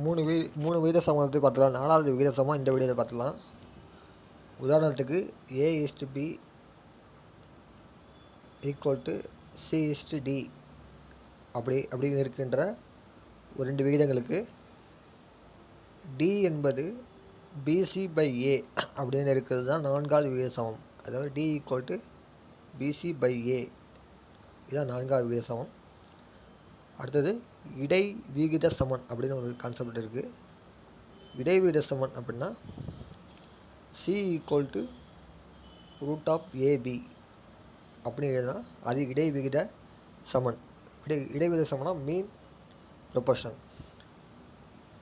மூணு வீ மூணு விகித சமத்தை பார்த்துக்கலாம். நாலாவது விகித சமம் இந்த வீடியோவில் பார்த்துக்கலாம். உதாரணத்துக்கு A is to B equal to C is to D அப்படி அப்படின்னு இருக்கின்ற ஒரு ரெண்டு விகிதங்களுக்கு டி என்பது பிசி பை ஏ அப்படின்னு இருக்கிறது தான் நான்காவது விகித சமம். அதாவது D equal to BC by A இதுதான் நான்காவது விகித சமம். அடுத்தது இடை விகித சமன் அப்படின்னு ஒரு கான்செப்ட் இருக்குது இடை விகித சமன் அப்படின்னா C equal to root of AB அப்படின்னு எழுதுனா அது இடை விகித சமன். இடை இடைவித சமனா mean proportion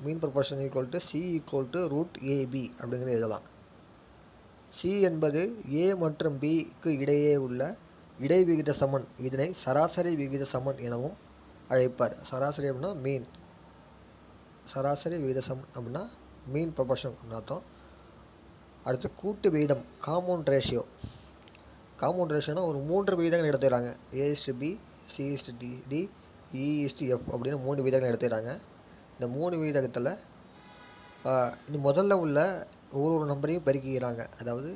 mean proportion equal to C equal to root AB அப்படிங்கிறது எழுதலாம். சி என்பது ஏ மற்றும் பிக்கு இடையே உள்ள இடைவிகித சமன். இதனை சராசரி விகித சமன் எனவும் அழைப்பார். சராசரி அப்படின்னா மீன் சராசரி விகித அப்படின்னா மீன் ப்ரொபோர்ஷன் அர்த்தம். அடுத்து கூட்டு விகிதம் காம்பவுண்ட் ரேஷியோ காம்பவுண்ட் ரேஷியோனா ஒரு மூன்று விகிதங்கள் எடுத்துக்கிறாங்க. A B C is to D D E F அப்படின்னு மூணு விகிதங்கள் எடுத்துக்கிறாங்க. இந்த மூணு விகிதத்தில் இந்த முதல்ல உள்ள ஒரு ஒரு நம்பரையும் பெருக்கிக்கிறாங்க. அதாவது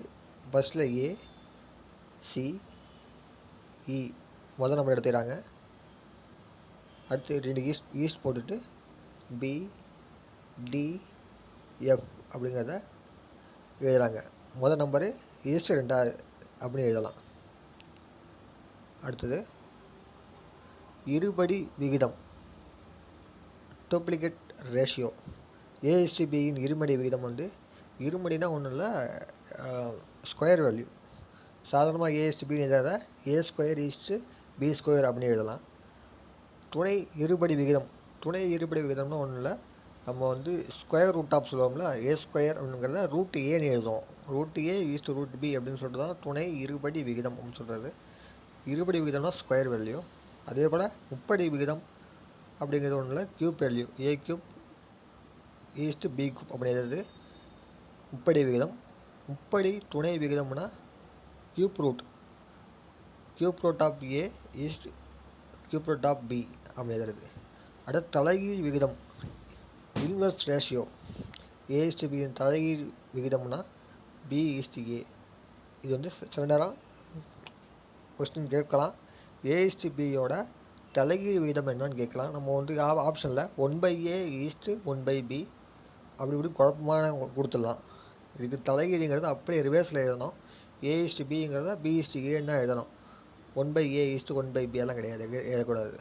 பஸ்ஸில் ஏ சி இ முதல் நம்பர் எடுத்துக்கிறாங்க. அடுத்து ரெண்டு ஈஸ்ட் ஈஸ்ட் போட்டுட்டு பி டி எஃப் அப்படிங்கிறத எழுதுகிறாங்க முதல் நம்பரு ஈஸ்ட் ரெண்டாவது அப்படின்னு எழுதலாம். அடுத்தது இருபடி விகிதம் டூப்ளிகேட் ரேஷியோ ஏஎஸ்டிபியின் இருமடி விகிதம் வந்து இருமடினா ஒன்றும் இல்லை ஸ்கொயர் வேல்யூ சாதாரணமாக ஏஎஸ்டிபின்னு எழுதாத A square is to B square அப்படின்னு எழுதலாம். துணை இருபடி விகிதம். துணை இருபடி விகிதம்னா ஒன்றும் இல்லை. நம்ம வந்து ஸ்கொயர் ரூட் ஆஃப் சொல்லுவோம்ல ஏ ஸ்கொயர் அப்படிங்கிறத ரூட் ஏன்னு எழுதுவோம். Root A is to root B அப்படின்னு சொல்லிட்டு தான் துணை இருபடி விகிதம் அப்படின்னு சொல்கிறது இருபடி விகிதம்னா ஸ்கொயர் வேல்யூ அதே போல் முப்படி விகிதம் அப்படிங்கிறது ஒன்றும் இல்லை cube value A cube is to B cube அப்படிங்கிறது முப்படி விகிதம். முப்படி துணை விகிதம்னா cube root cube root of A is to cube root of B அமைகிறது. அடுத்து தலைகீழ் விகிதம் இன்வெர்ஸ் ரேஷியோ ஏ இஸ்டு பியின் தலைகீழ் விகிதம்னா பி இஸ்டு ஏ இது வந்து சிலிண்டராக கொஸ்டின் கேட்கலாம். ஏ பியோட தலைகீழ் விகிதம் என்னன்னு கேட்கலாம். நம்ம வந்து ஆப்ஷனில் one by A is to one by B அப்படி இப்படி குழப்பமான கொடுத்துடலாம். இது தலைகீழிங்கிறது அப்படியே ரிவேர்ஸில் எழுதணும். ஏ இஸ்டு பிங்கிறத பி இஸ்டு எழுதணும். One by A is to one by B எல்லாம் கிடையாது எழுதக்கூடாது.